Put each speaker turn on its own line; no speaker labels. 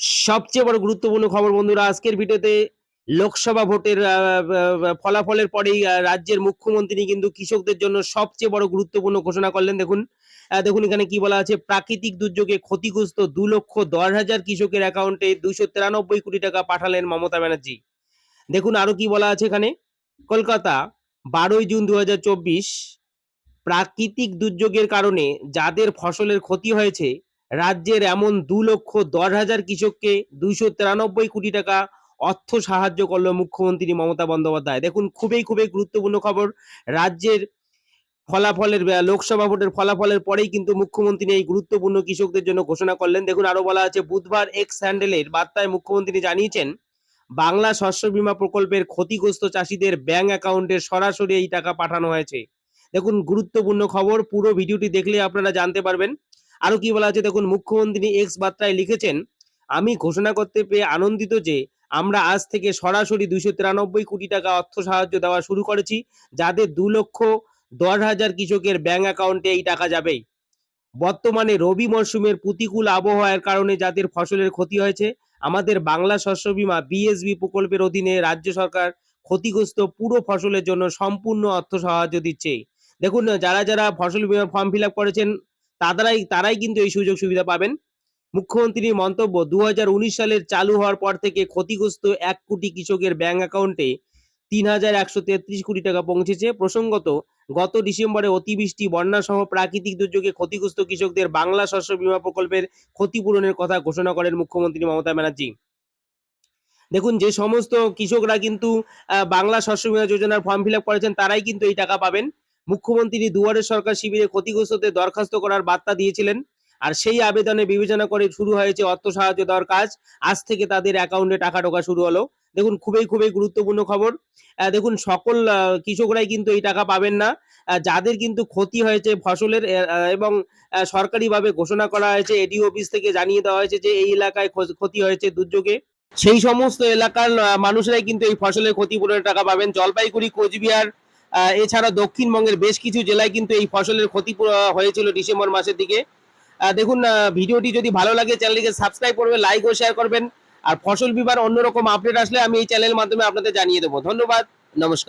সবচেয়ে বড় গুরুত্বপূর্ণ খবর বন্ধুরা, আজকের ভিডিওতে লোকসভা ভোটের ফলাফলের পরেই রাজ্যের মুখ্যমন্ত্রী কিন্তু কৃষকদের জন্য সবচেয়ে বড় গুরুত্বপূর্ণ ঘোষণা করলেন। দেখুন দেখুন এখানে কি বলা আছে, প্রাকৃতিক দুর্যোগে ক্ষতিগ্রস্ত দু লক্ষ দশ হাজার কৃষকের অ্যাকাউন্টে দুইশো তিরানব্বই কোটি টাকা পাঠালেন মমতা ব্যানার্জি। দেখুন আরও কি বলা আছে এখানে, কলকাতা, বারোই জুন দু হাজার চব্বিশ, প্রাকৃতিক দুর্যোগের কারণে যাদের ফসলের ক্ষতি হয়েছে রাজ্যের এমন দু লক্ষ দশ হাজার কৃষককে দুইশো তিরানব্বই কোটি টাকা অর্থ সাহায্য করল মুখ্যমন্ত্রী মমতা বন্দ্যোপাধ্যায়। দেখুন, খুবই খুবই গুরুত্বপূর্ণ খবর। রাজ্যের ফলাফলের লোকসভা ভোটের ফলাফলের পরেই কিন্তু মুখ্যমন্ত্রী এই গুরুত্বপূর্ণ কৃষকদের জন্য ঘোষণা করলেন। দেখুন আরও বলা আছে, বুধবার এক্স হ্যান্ডেলের বার্তায় মুখ্যমন্ত্রী জানিয়েছেন, বাংলা শস্য বীমা প্রকল্পের ক্ষতিগ্রস্ত চাষিদের ব্যাংক অ্যাকাউন্টে সরাসরি এই টাকা পাঠানো হয়েছে। দেখুন, গুরুত্বপূর্ণ খবর। পুরো ভিডিওটি দেখলে আপনারা জানতে পারবেন আরও কি বলা আছে? দেখুন, মুখ্যমন্ত্রী এক্স বার্তায় লিখেছেন, আমি ঘোষণা করতে পেরে আনন্দিত যে আমরা আজ থেকে সরাসরি দুইশো তিরানব্বই কোটি টাকা অর্থ সাহায্য দেওয়া শুরু করেছি যাদের দু লক্ষ দশ হাজার কৃষকের ব্যাংক অ্যাকাউন্টে এই টাকা যাবে। বর্তমানে রবি মরশুমের প্রতিকূল আবহাওয়ার কারণে যাদের ফসলের ক্ষতি হয়েছে। আমাদের বাংলা শস্য বীমা বিএসবি প্রকল্পের অধীনে রাজ্য সরকার ক্ষতিগ্রস্ত পুরো ফসলের জন্য সম্পূর্ণ অর্থ সাহায্য দিচ্ছে। দেখুন, যারা যারা ফসল বীমা ফর্ম ফিল করেছেন তারাই তারাই কিন্তু এই সুযোগ সুবিধা পাবেন। মুখ্যমন্ত্রীর মন্তব্য দু হাজার উনিশ সালের চালু হওয়ার পর থেকে ক্ষতিগ্রস্ত এক কোটি কৃষকের ব্যাংক অ্যাকাউন্টে তিন হাজার একশো তেত্রিশ কোটি টাকা পৌঁছেছে। প্রসঙ্গত, গত ডিসেম্বরে অতিবৃষ্টি বন্যা সহ প্রাকৃতিক দুর্যোগে ক্ষতিগ্রস্ত কৃষকদের বাংলা শস্য বীমা প্রকল্পের ক্ষতিপূরণের কথা ঘোষণা করেন মুখ্যমন্ত্রী মমতা ব্যানার্জি। দেখুন, যে সমস্ত কৃষকরা কিন্তু বাংলা শস্য বীমা যোজনার ফর্ম ফিল করেছেন, তারাই কিন্তু এই টাকা পাবেন। মুখ্যমন্ত্রী দুয়ারে সরকার শিবিরে ক্ষতিগ্রস্তদের দরখাস্ত করার বার্তা দিয়েছিলেন। আর সেই আবেদনে বিবেচনা করে শুরু হয়েছে অর্থ সাহায্য দেওয়ার কাজ। আজ থেকে তাদের অ্যাকাউন্টে টাকা ঢোকা শুরু হলো। দেখুন, খুবই খুবই গুরুত্বপূর্ণ খবর। দেখুন, সকল কৃষকরাই কিন্তু এই টাকা পাবেন না। যাদের কিন্তু ক্ষতি হয়েছে ফসলের এবং সরকারিভাবে ঘোষণা করা হয়েছে এডি অফিস থেকে জানিয়ে দেওয়া হয়েছে যে এই এলাকায় ক্ষতি হয়েছে দুর্যোগে। সেই সমস্ত এলাকার মানুষরাই কিন্তু এই ফসলের ক্ষতিপূরণের টাকা পাবেন। জলপাইগুড়ি, কোচবিহার এছাড়া দক্ষিণবঙ্গের বেশ কিছু জেলায় কিন্তু এই ফসলের ক্ষতি হয়েছিল ডিসেম্বর মাসের দিকে। দেখুন ভিডিওটি যদি ভালো লাগে, চ্যানেলটিকে সাবস্ক্রাইব করবে লাইক ও শেয়ার করবেন। আর ফসল বিভার অন্যরকম আপডেট আসলে আমি এই চ্যানেলের মাধ্যমে আপনাদের জানিয়ে দেবো। ধন্যবাদ, নমস্কার।